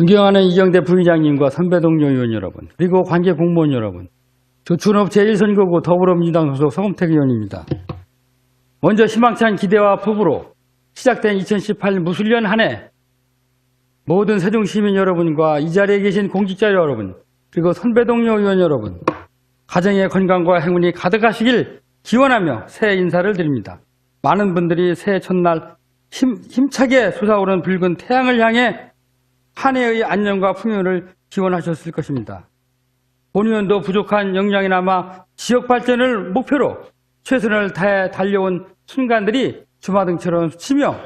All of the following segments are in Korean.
존경하는 이경대 부의장님과 선배 동료 의원 여러분, 그리고 관계 공무원 여러분, 조춘업 제1선거구 더불어민주당 소속 서금택 의원입니다. 먼저 희망찬 기대와 포부로 시작된 2018 무술년 한 해 모든 세종 시민 여러분과 이 자리에 계신 공직자 여러분, 그리고 선배 동료 의원 여러분, 가정의 건강과 행운이 가득하시길 기원하며 새해 인사를 드립니다. 많은 분들이 새해 첫날 힘, 힘차게 솟아오른 붉은 태양을 향해 한 해의 안녕과 풍요를 기원하셨을 것입니다. 본의원도 부족한 역량이 남아 지역 발전을 목표로 최선을 다해 달려온 순간들이 주마등처럼 스치며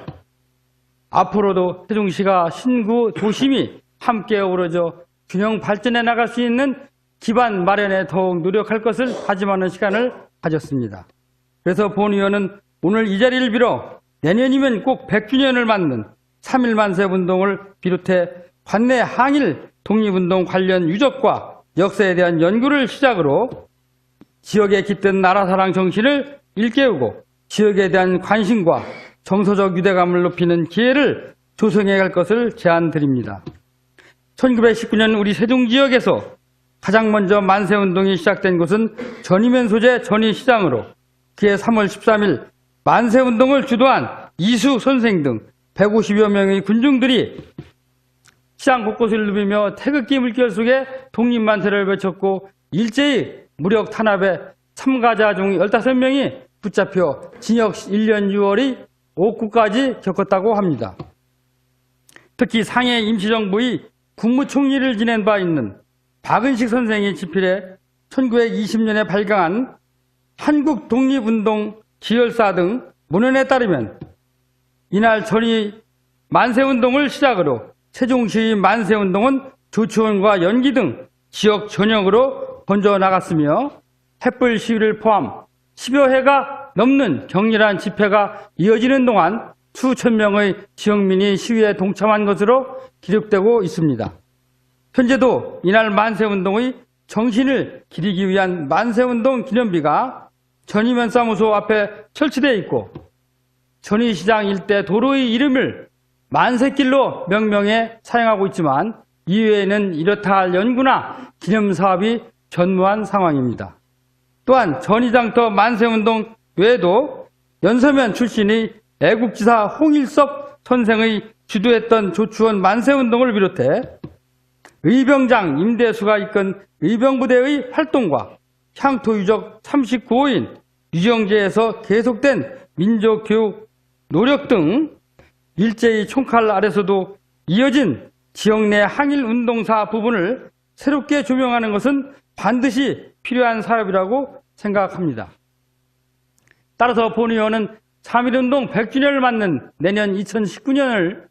앞으로도 세종시가 신구 도심이 함께 어우러져 균형 발전해 나갈 수 있는 기반 마련에 더욱 노력할 것을 다짐하는 시간을 가졌습니다. 그래서 본 의원은 오늘 이 자리를 빌어 내년이면 꼭 100주년을 맞는 3.1 만세 운동을 비롯해 관내 항일 독립운동 관련 유적과 역사에 대한 연구를 시작으로 지역에 깃든 나라사랑 정신을 일깨우고 지역에 대한 관심과 정서적 유대감을 높이는 기회를 조성해 갈 것을 제안드립니다. 1919년 우리 세종 지역에서 가장 먼저 만세운동이 시작된 곳은 전이면 소재 전이시장으로 그해 3월 13일 만세운동을 주도한 이수 선생 등 150여 명의 군중들이 시장 곳곳을 누비며 태극기 물결 속에 독립만세를 외쳤고 일제히 무력 탄압에 참가자 중 15명이 붙잡혀 징역 1년 6월의 옥구까지 겪었다고 합니다. 특히 상해 임시정부의 국무총리를 지낸 바 있는 박은식 선생의 집필에 1920년에 발간한 한국 독립운동 기열사 등 문헌에 따르면 이날 전이 만세운동을 시작으로 세종시 만세운동은 조치원과 연기 등 지역 전역으로 번져나갔으며 햇불 시위를 포함 10여 회가 넘는 격렬한 집회가 이어지는 동안 수천 명의 지역민이 시위에 동참한 것으로 기록되고 있습니다. 현재도 이날 만세운동의 정신을 기리기 위한 만세운동 기념비가 전이면 사무소 앞에 설치되어 있고 전이시장 일대 도로의 이름을 만세길로 명명해 사용하고 있지만 이외에는 이렇다 할 연구나 기념 사업이 전무한 상황입니다. 또한 전이장터 만세운동 외에도 연서면 출신의 애국지사 홍일섭 선생의 주도했던 조추원 만세운동을 비롯해 의병장 임대수가 이끈 의병부대의 활동과 향토유적 39호인 유정제에서 계속된 민족교육 노력 등 일제히 총칼 아래서도 이어진 지역 내 항일 운동사 부분을 새롭게 조명하는 것은 반드시 필요한 사업이라고 생각합니다. 따라서 본 의원은 3.1운동 100주년을 맞는 내년 2019년을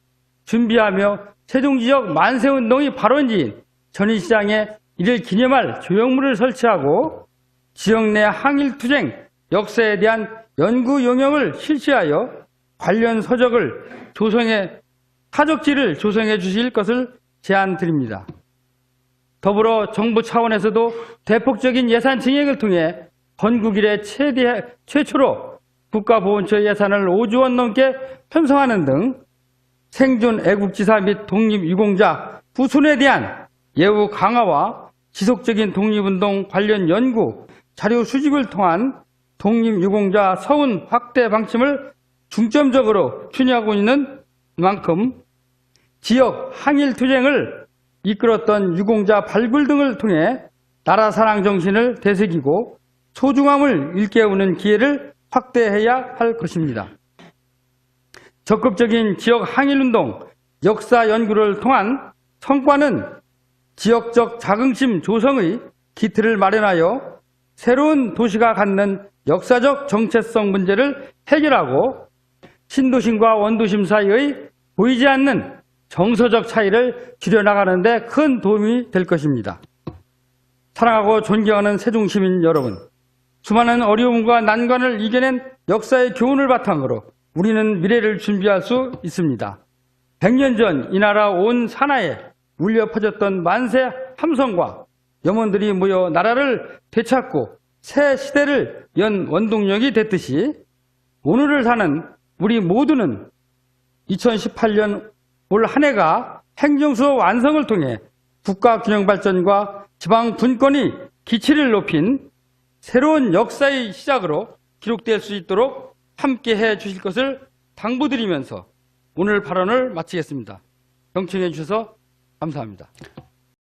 준비하며 세종지역 만세운동이 발원지인 전인시장에 이를 기념할 조형물을 설치하고 지역 내 항일투쟁 역사에 대한 연구 용역을 실시하여 관련 서적을 조성해 사적지를 조성해 주실 것을 제안드립니다. 더불어 정부 차원에서도 대폭적인 예산 증액을 통해 건국 이래 최대, 최초로 국가보훈처 예산을 5조 원 넘게 편성하는 등 생존 애국지사 및 독립유공자 후손에 대한 예우 강화와 지속적인 독립운동 관련 연구, 자료 수집을 통한 독립유공자 서운 확대 방침을 중점적으로 추진하고 있는 만큼 지역 항일 투쟁을 이끌었던 유공자 발굴 등을 통해 나라 사랑 정신을 되새기고 소중함을 일깨우는 기회를 확대해야 할 것입니다. 적극적인 지역 항일운동, 역사 연구를 통한 성과는 지역적 자긍심 조성의 기틀을 마련하여 새로운 도시가 갖는 역사적 정체성 문제를 해결하고 신도심과 원도심 사이의 보이지 않는 정서적 차이를 줄여나가는 데 큰 도움이 될 것입니다. 사랑하고 존경하는 세종시민 여러분, 수많은 어려움과 난관을 이겨낸 역사의 교훈을 바탕으로 우리는 미래를 준비할 수 있습니다. 100년 전 이 나라 온 산하에 울려 퍼졌던 만세 함성과 염원들이 모여 나라를 되찾고 새 시대를 연 원동력이 됐듯이 오늘을 사는 우리 모두는 2018년 올 한 해가 행정수 완성을 통해 국가 균형 발전과 지방 분권이 기치를 높인 새로운 역사의 시작으로 기록될 수 있도록 함께 해 주실 것을 당부드리면서 오늘 발언을 마치겠습니다. 경청해 주셔서 감사합니다.